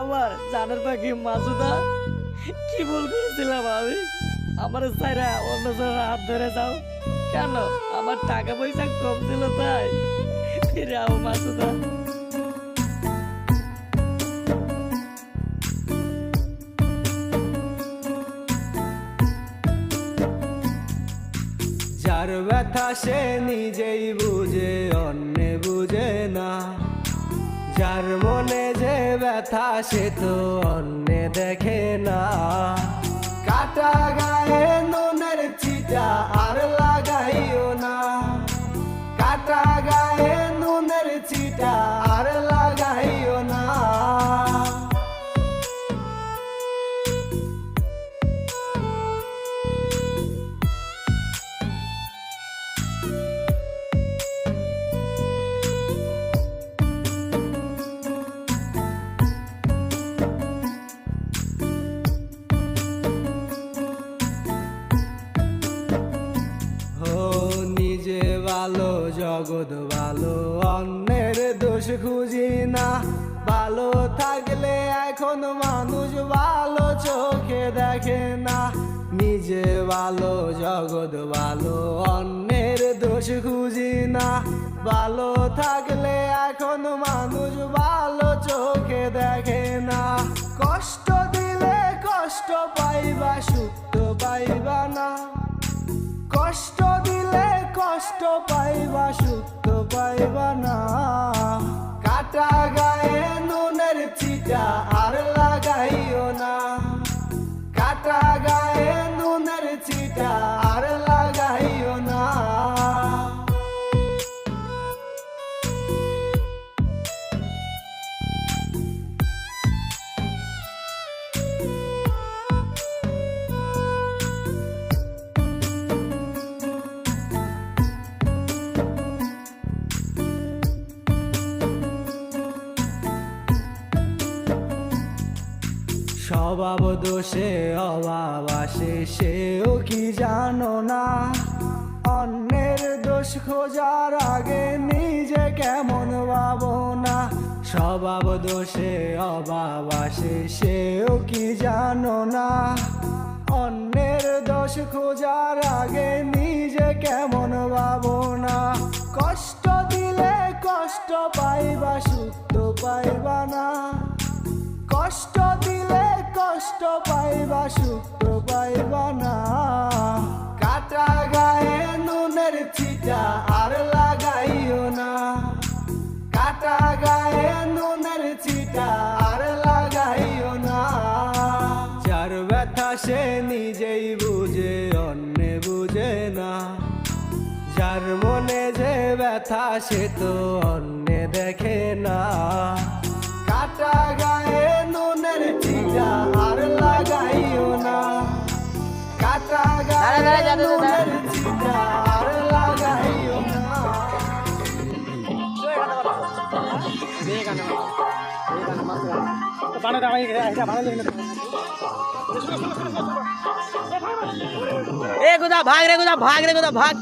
আমার জানের পাখি মাসুদা কি ভুল করেছিলাম আমি? আমার সাইরা অন্য জনের হাত ধরে যাও। কেন? আমার টাকা পয়সা কম ছিল তাই। ফিরে আও মাসুদা যার ব্যথা সে নিজেই বুঝে, অন্যে বুঝে না। যার মনে যে ব্যথা সে তো অন্যে দেখে না। কাটা গায়ে ভালো, জগৎ ভালো, অন্যের দোষ খুঁজি না। ভালো থাকলে এখন মানুষ ভালো চোখে দেখে না। নিজে ভালো, জগৎ ভালো, অন্যের দোষ খুঁজি না। ভালো থাকলে এখন মানুষ ভালো চোখে দেখে না। কষ্ট দিলে কষ্ট পাইবা, সুখ পাইবা না। কষ্ট দিলে কষ্ট পাইবা সুখ পাইবা না। কাটা স্বভাব দোষে, অভাব আসে, সেও কি জানো না? অন্যের দোষ খোঁজার আগে নিজে কেমন ভাবনা স্বভাব দোষে, অভাব আসে, সেও কি জানো না? অন্যের দোষ খোঁজার আগে নিজে কেমন না কাটা গায়ে নুনের আর লাগাইও না। কাটা গায়ে আর লাগাইও না। সে নিজেই বুঝে, অন্যে বুঝে না। যার মনে যে ব্যথা সে তো দেখে না। কাটা গায়ে নুনের চিটা আর লাগাইও না এ কোথা ভাগ রে কোথা ভাগ রে কোথা ভাগ।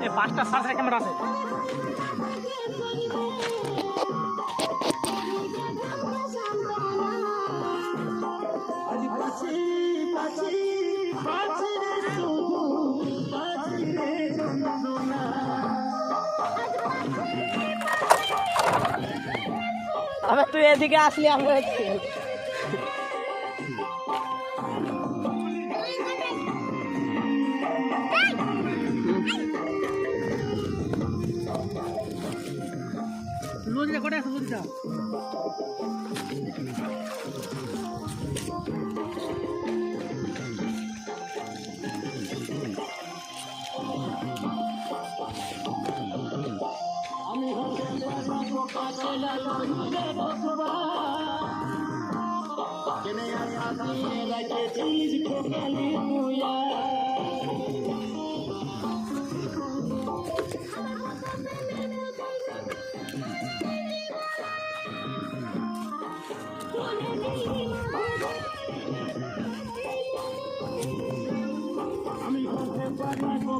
এই পাঁচটা আবার তুই এদিকে আসলি আমরা নদীটা কটা আছে নদীটা আমি কেনে আছি রাখে চিজ খোকালে মুয়া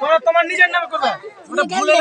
তোমরা তোমার নিজের নামে করবে ওটা ভুলে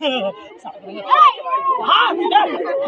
Hey!